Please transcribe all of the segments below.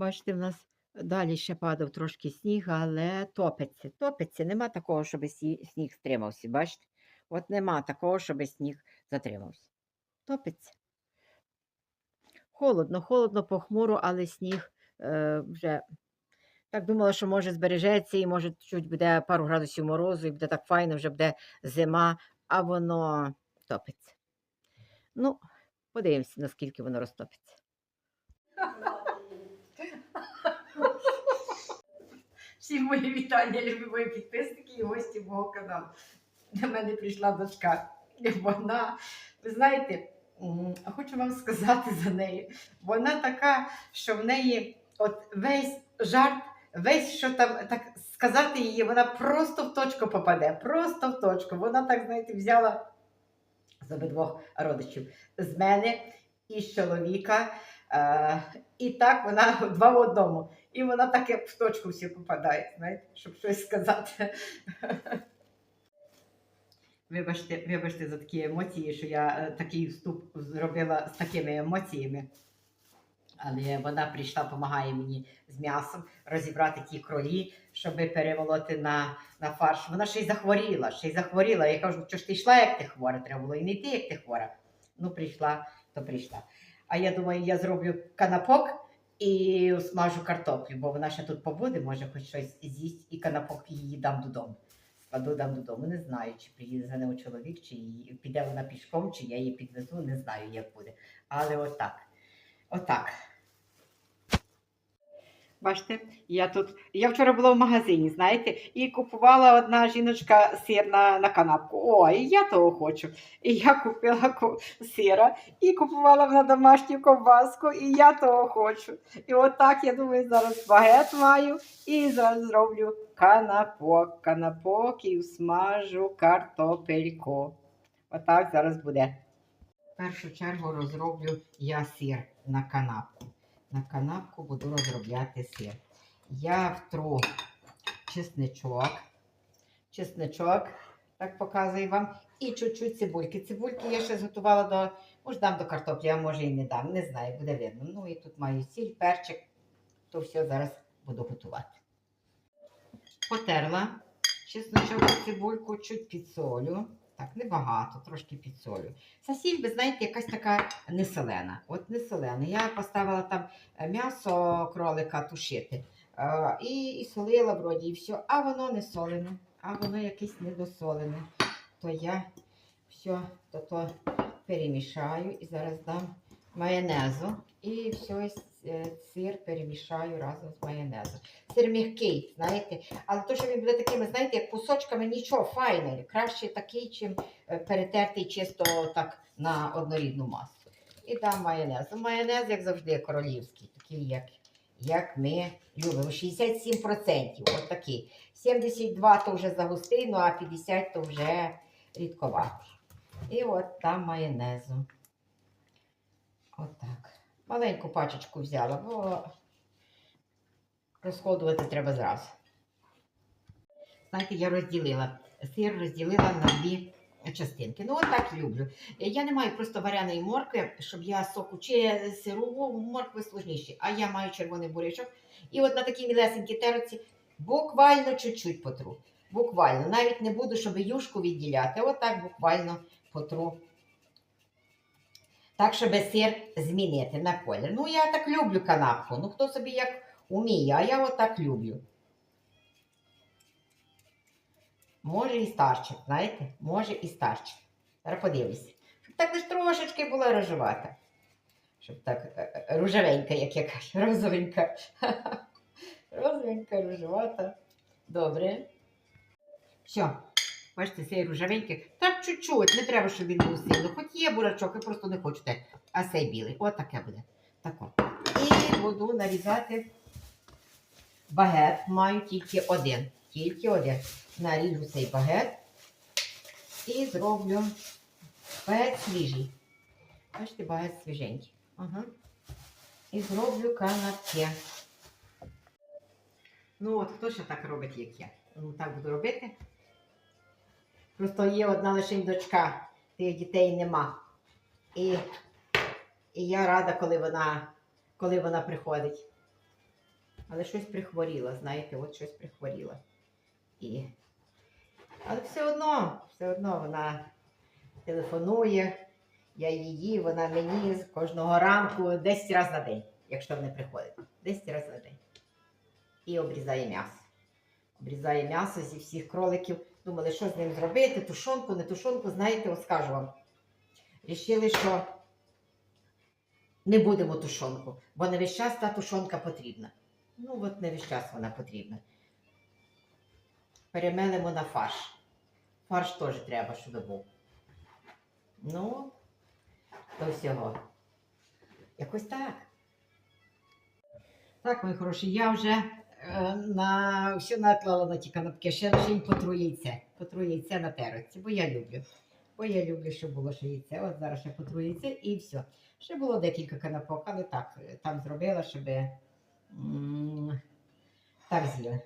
Бачите, в нас далі ще падав трошки сніг, але топиться. Топиться. Нема такого, щоб сніг стримався. Бачите? От нема такого, щоб сніг затримався. Топиться. Холодно, холодно, похмуро, але сніг е, вже. Так думала, що може збережеться і може чуть буде пару градусів морозу, і буде так файно, вже буде зима, а воно топиться. Ну, подивимося, наскільки воно розтопиться. Всі мої вітання, любі підписники і гості мого каналу. До мене прийшла дочка. Вона, ви знаєте, хочу вам сказати за неї. Вона така, що в неї от весь жарт, весь, що там так сказати її, вона просто в точку попаде. Просто в точку. Вона так, знаєте, взяла з обидвох родичів. З мене і з чоловіка. Е, і так вона два в одному. І вона так як в точку всі попадає, знаєте, щоб щось сказати. Вибачте, вибачте за такі емоції, що я е, такий вступ зробила з такими емоціями. Але вона прийшла, допомагає мені з м'ясом розібрати ті кролі, щоб перемолоти на, на фарш. Вона ще й захворіла, ще й захворіла. Я кажу, що ж ти йшла, як ти хвора, треба було і не йти, як ти хвора. Ну, прийшла, то прийшла. А я думаю, я зроблю канапок і смажу картоплю, бо вона ще тут побуде, може хоч щось з'їсть, і канапок її дам додому. Складу дам додому. Не знаю, чи приїде за нею чоловік, чи її- піде вона пішком, чи я її підвезу, не знаю, як буде. Але отак. Отак. Бачите, я тут. Я вчора була в магазині, знаєте, і купувала одна жіночка сир на, на канапку. Ой, я того хочу. І я купила сира і купувала на домашню ковбаску, і я того хочу. І отак, я думаю, зараз багет маю і зараз зроблю канапок. Канапок і смажу картопельку. Отак зараз буде. В першу чергу розроблю я сир на канапку. На канапку буду розробляти сир. Я втру чесничок. Чесничок, так показую вам. І чуть-чуть цибульки. Цибульки я ще зготувала до, може дам до картоплі, а може і не дам. Не знаю, буде видно. Ну і тут маю сіль, перчик. То все зараз буду готувати. Потерла чесночок цибульку, чуть підсолю. Так, небагато, трошки підсолю. Ця сіль, ви знаєте, якась така неселена. От неселена. Я поставила там е, м'ясо кролика тушити. Е, і, і солила вроді, і все. А воно не солене, а воно якесь недосолене. То я все то, то перемішаю і зараз дам майонезу. І все, сир перемішаю разом з майонезом. Сир м'який, знаєте, але то, що він буде такими, знаєте, як кусочками, нічого, файний. Краще такий, чим е, перетертий чисто так на однорідну масу. І дам майонез. Ну, Майонез, як завжди, королівський, такий, як, як ми любимо. 67%. От такий. 72% то вже загустий, ну а 50 то вже рідковатий. І от там майонезу. Отак. Маленьку пачечку взяла, бо розходувати треба зразу. Знаєте, я розділила. Сир розділила на дві частинки. Ну, от так люблю. Я не маю просто вареної моркви, щоб я соку чи сирову моркви сложніші, а я маю червоний бурячок. І от на такій мілесенькій терці буквально чуть-чуть потру. Буквально. Навіть не буду, щоб юшку відділяти. Отак буквально потру. Так, щоб сир змінити на колір. Ну, я так люблю канапку. Ну, хто собі як уміє, а я отак люблю. Може і старчик, знаєте? Може і старчик. Зараз подивлюся. Щоб так лише трошечки була рожевата. Щоб так е, е, рожевенька, як я кажу, розовенька. Розовенька, рожевата. Добре. Все. Бачите, цей рожевенький. Так чуть-чуть, не треба, щоб він був сильно. Хоч є бурачок, я просто не хочу те. А цей білий. От таке буде. Тако. І буду нарізати багет. Маю тільки один. Тільки один. Наріжу цей багет і зроблю багет свіжий. Бачите, багет свіженький. Ага. І зроблю канапки. Ну от хто ще так робить, як я? Ну так буду робити. Просто є одна лише дочка, тих дітей нема. І, і я рада, коли вона, коли вона приходить. Але щось прихворіла, знаєте, от щось прихворіла. І... Але все одно, все одно вона телефонує, я її, вона мені з кожного ранку 10 разів на день, якщо не приходить. 10 разів на день. І обрізає м'ясо. Обрізає м'ясо зі всіх кроликів. Думали, що з ним зробити, тушонку, не тушонку, знаєте, от скажу вам. Рішили, що не будемо тушонку, бо не весь час та тушонка потрібна. Ну, от не весь час вона потрібна. Перемелимо на фарш. Фарш теж треба, щоб був. Ну, то всього. Якось так. Так, мої хороші, я вже на все наклала на ті канапки, ще лише й потру яйце. Потру яйце на терці, бо я люблю. Бо я люблю, щоб було ще яйце. От зараз ще потру яйце і все. Ще було декілька канапок, але так, е, там зробила, щоб так з'їли.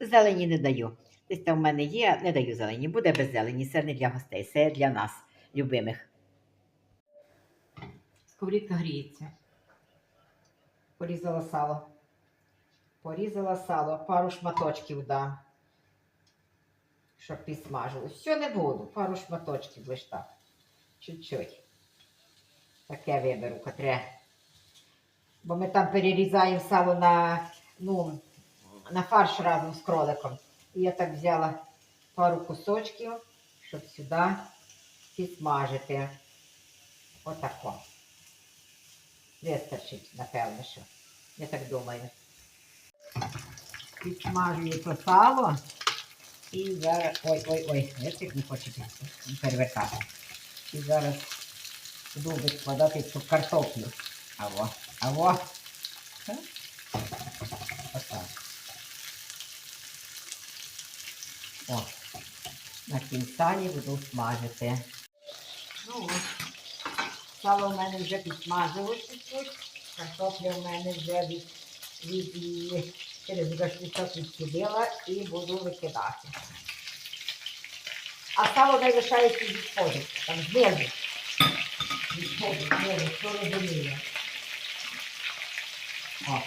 Зелені не даю. Десь там в мене є, не даю зелені. Буде без зелені. Це не для гостей, це для нас, любимих. Сковорідка гріється. Порізала сало. Порізала сало, пару шматочків дам. Щоб підсмажилось. Все не буду, пару шматочків лиш так. Чуть-чуть. Таке виберу, котре. Бо ми там перерізаємо сало на, ну, на фарш разом з кроликом. І я так взяла пару кусочків, щоб сюди підсмажити. Отако. Вистачить, напевно, що. Я так думаю. Підсмажую сало. І зараз. Ой, ой, ой, я цих не хочу перевертати. І зараз буду викладати цю картоплю. Аво, аво. Так. Отак. О, на кінцані буду смажити. Ну, от. Сало в мене вже підсмажилось чуть-чуть. Картопля в мене вже від, від її через дощничок відсідила і буду викидати. А сало не лишається відходить. Там знизу. Відходить, знизу, хто розуміє. О.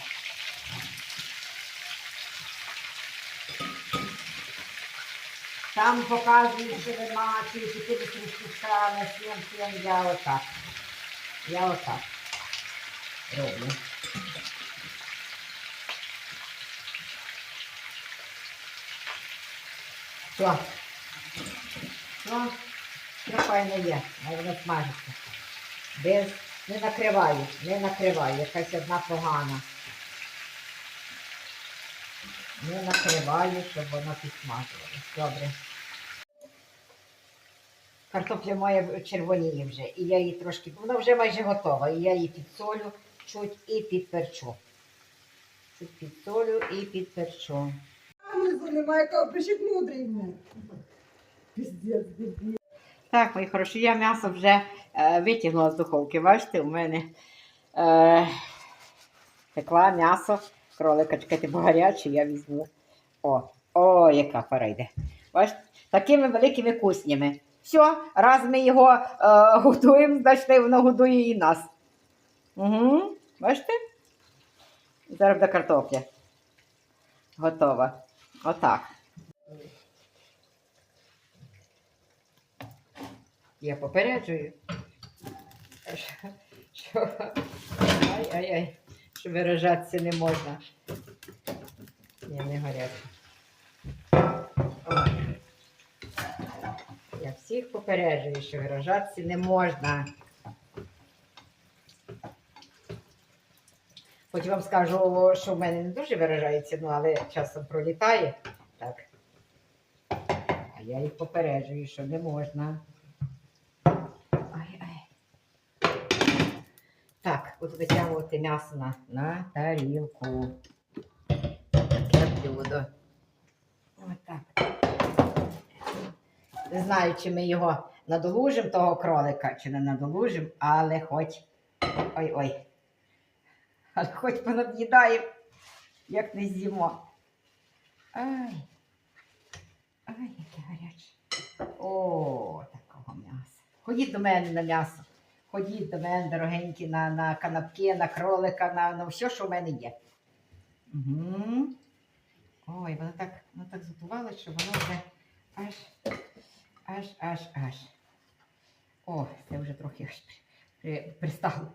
Там показують, що нема, чи чотири кусками, сім, сім, я отак. Я отак роблю. Все. Все файно є, а воно смажиться. Без, не накриваю, не накриваю, якась одна погана. Не накриваю, щоб воно підсмажилось. Добре. Картопля моя червоніє вже, і я її трошки, вона вже майже готова, і я її підсолю чуть і підперчу. Чуть підсолю і підперчу. Аналізу немає, кого мудрий. Піздець, дебіл. Так, мої хороші, я м'ясо вже е, витягнула з духовки. Бачите, у мене е, пекла м'ясо, кролика, чекайте, бо гаряче, я візьму. О, о, яка пора йде. Бачите, такими великими куснями. Все, раз ми його е, готуємо, значить воно годує і нас. Угу, бачите? Зараз буде картопля. Готова. Отак. Я попереджую. Що, ай-ай-ай, що виражатися не можна. Ні, не горять. Я всіх попереджую, що виражатися не можна. Хоч вам скажу, що в мене не дуже виражається, ну, але часом пролітає. Так. А я їх попереджую, що не можна. Ай-ай. Так, буду витягувати м'ясо на, на тарілку. Таке блюдо. Отак. Не знаю, чи ми його надолужимо, того кролика, чи не надолужимо, але хоч. Ой-ой. Але хоч понаб'їдаємо, як не з'їмо. Ай. Ай, яке гаряче. О, такого м'яса. Ходіть до мене на м'ясо. Ходіть до мене, дорогенькі, на, на канапки, на кролика, на, на все, що в мене є. Угу. Ой, вона так, вона так готувала, що воно вже аж, аж, аж, аж. О, це вже трохи аж при, при, пристало.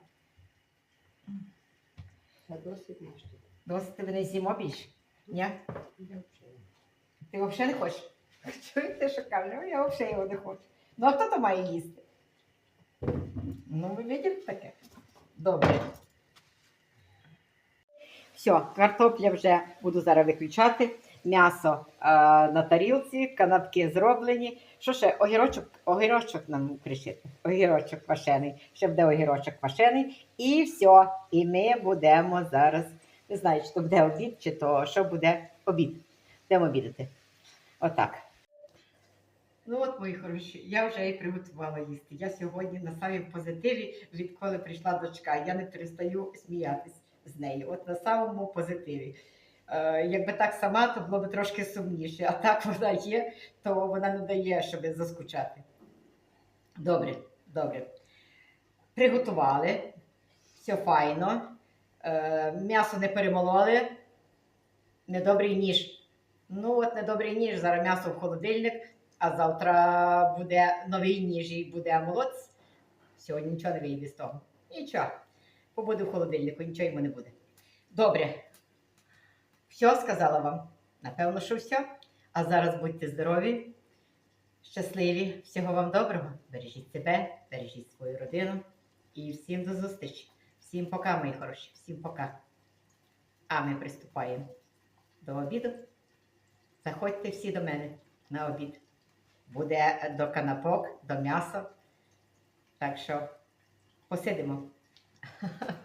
Та досить наш тут. Досить ти не з'їмо більше? Ні? Ти взагалі не хочеш? Чуєте, що кажу? «Ой, Я взагалі його не хочу. Ну а хто то має їсти? Ну, ви бачите таке? Добре. Все, картопля вже буду зараз виключати. М'ясо е, на тарілці, канапки зроблені. Що ще? Огірочок, огірочок нам кричити. Огірочок квашений. Ще буде огірочок квашений. І все. І ми будемо зараз. Не знаю, чи то буде обід, чи то що буде обід. Будемо обідати. Отак. Ну от, мої хороші, я вже і приготувала їсти. Я сьогодні на самому позитиві, відколи прийшла дочка. Я не перестаю сміятись з нею. От на самому позитиві. Е, якби так сама, то було б трошки сумніше. А так вона є, то вона не дає, щоб заскучати. Добре, добре. Приготували. Все файно. Е, м'ясо не перемололи. Недобрий ніж. Ну, от недобрий ніж, зараз м'ясо в холодильник, а завтра буде новий ніж і буде молоць. Сьогодні нічого не вийде з того. Нічого. Побуде в холодильнику, нічого йому не буде. Добре. Все сказала вам. Напевно, що все. А зараз будьте здорові, щасливі, всього вам доброго. Бережіть себе, бережіть свою родину. І всім до зустрічі. Всім пока, мої хороші. Всім пока. А ми приступаємо до обіду. Заходьте всі до мене на обід. Буде до канапок, до м'яса. Так що посидимо.